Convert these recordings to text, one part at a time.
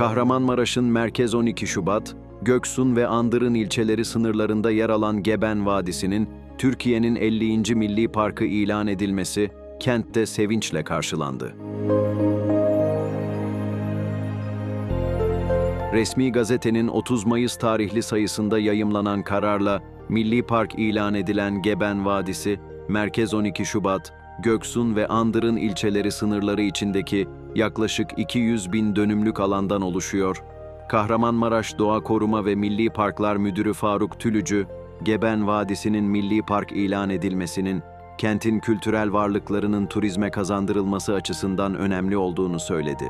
Kahramanmaraş'ın merkez 12 Şubat, Göksun ve Andırın ilçeleri sınırlarında yer alan Geben Vadisi'nin Türkiye'nin 50. Milli Parkı ilan edilmesi kentte sevinçle karşılandı. Resmi gazetenin 30 Mayıs tarihli sayısında yayımlanan kararla Milli Park ilan edilen Geben Vadisi, Merkez 12 Şubat, Göksun ve Andırın ilçeleri sınırları içindeki yaklaşık 200 bin dönümlük alandan oluşuyor. Kahramanmaraş Doğa Koruma ve Milli Parklar Müdürü Faruk Tülücü, Geben Vadisi'nin Milli Park ilan edilmesinin kentin kültürel varlıklarının turizme kazandırılması açısından önemli olduğunu söyledi.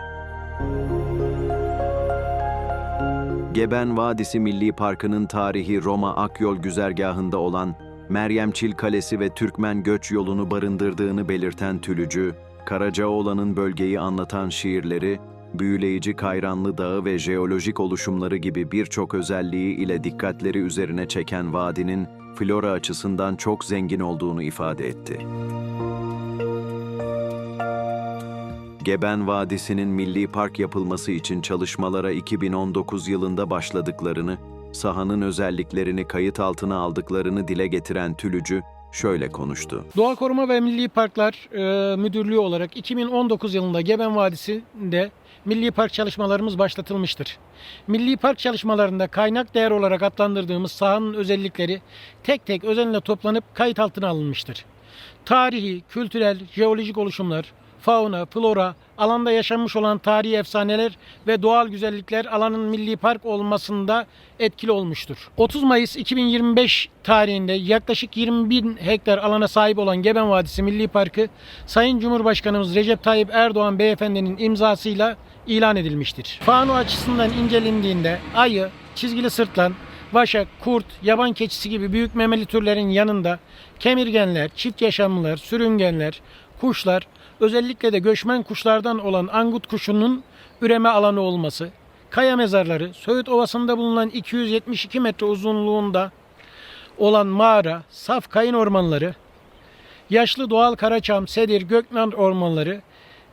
Geben Vadisi Milli Parkı'nın tarihi Roma Akyol güzergahında olan Meryemçil Kalesi ve Türkmen Göç Yolu'nu barındırdığını belirten Tülücü, Karacaoğlan'ın bölgeyi anlatan şiirleri, büyüleyici Kayranlı Dağı ve jeolojik oluşumları gibi birçok özelliği ile dikkatleri üzerine çeken vadinin flora açısından çok zengin olduğunu ifade etti. Geben Vadisi'nin milli park yapılması için çalışmalara 2019 yılında başladıklarını, sahanın özelliklerini kayıt altına aldıklarını dile getiren Tülücü şöyle konuştu. Doğa Koruma ve Milli Parklar e, Müdürlüğü olarak 2019 yılında Geben Vadisi'nde milli park çalışmalarımız başlatılmıştır. Milli park çalışmalarında kaynak değer olarak adlandırdığımız sahanın özellikleri tek tek özenle toplanıp kayıt altına alınmıştır. Tarihi, kültürel, jeolojik oluşumlar, fauna, flora, alanda yaşanmış olan tarihi efsaneler ve doğal güzellikler alanın milli park olmasında etkili olmuştur. 30 Mayıs 2025 tarihinde yaklaşık 20 bin hektar alana sahip olan Geben Vadisi Milli Parkı Sayın Cumhurbaşkanımız Recep Tayyip Erdoğan beyefendinin imzasıyla ilan edilmiştir. Fauna açısından incelendiğinde ayı, çizgili sırtlan, Vaşak, kurt, yaban keçisi gibi büyük memeli türlerin yanında kemirgenler, çift yaşamlılar, sürüngenler, kuşlar, özellikle de göçmen kuşlardan olan angut kuşunun üreme alanı olması, kaya mezarları, Söğüt Ovası'nda bulunan 272 metre uzunluğunda olan mağara, saf kayın ormanları, yaşlı doğal karaçam, sedir, göknan ormanları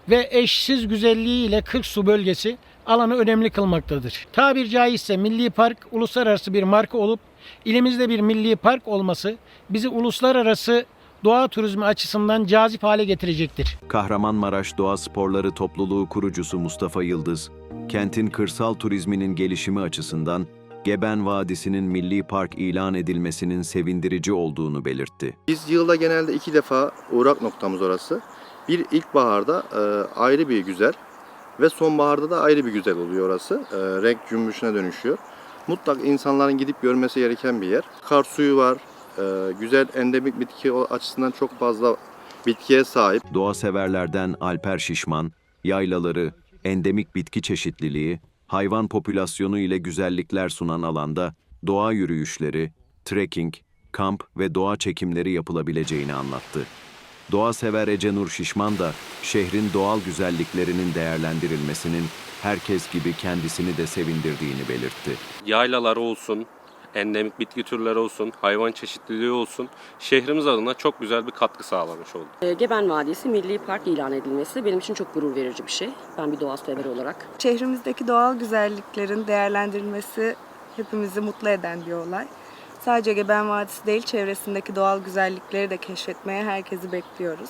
ve eşsiz güzelliğiyle 40 su bölgesi alanı önemli kılmaktadır. Tabir caizse Milli Park uluslararası bir marka olup ilimizde bir milli park olması bizi uluslararası doğa turizmi açısından cazip hale getirecektir. Kahramanmaraş Doğa Sporları Topluluğu kurucusu Mustafa Yıldız, kentin kırsal turizminin gelişimi açısından Geben Vadisi'nin milli park ilan edilmesinin sevindirici olduğunu belirtti. Biz yılda genelde iki defa uğrak noktamız orası. Bir ilkbaharda e, ayrı bir güzel ve sonbaharda da ayrı bir güzel oluyor orası. E, renk cümbüşüne dönüşüyor. Mutlak insanların gidip görmesi gereken bir yer. Kar suyu var, güzel endemik bitki açısından çok fazla bitkiye sahip. Doğa severlerden Alper Şişman, yaylaları, endemik bitki çeşitliliği, hayvan popülasyonu ile güzellikler sunan alanda doğa yürüyüşleri, trekking, kamp ve doğa çekimleri yapılabileceğini anlattı. Doğa sever Ece Nur Şişman da şehrin doğal güzelliklerinin değerlendirilmesinin herkes gibi kendisini de sevindirdiğini belirtti. yaylalar olsun, endemik bitki türleri olsun, hayvan çeşitliliği olsun şehrimiz adına çok güzel bir katkı sağlamış oldu. E, Geben Vadisi Milli Park ilan edilmesi benim için çok gurur verici bir şey. Ben bir doğa severi olarak. Şehrimizdeki doğal güzelliklerin değerlendirilmesi hepimizi mutlu eden bir olay. Sadece Geben Vadisi değil, çevresindeki doğal güzellikleri de keşfetmeye herkesi bekliyoruz.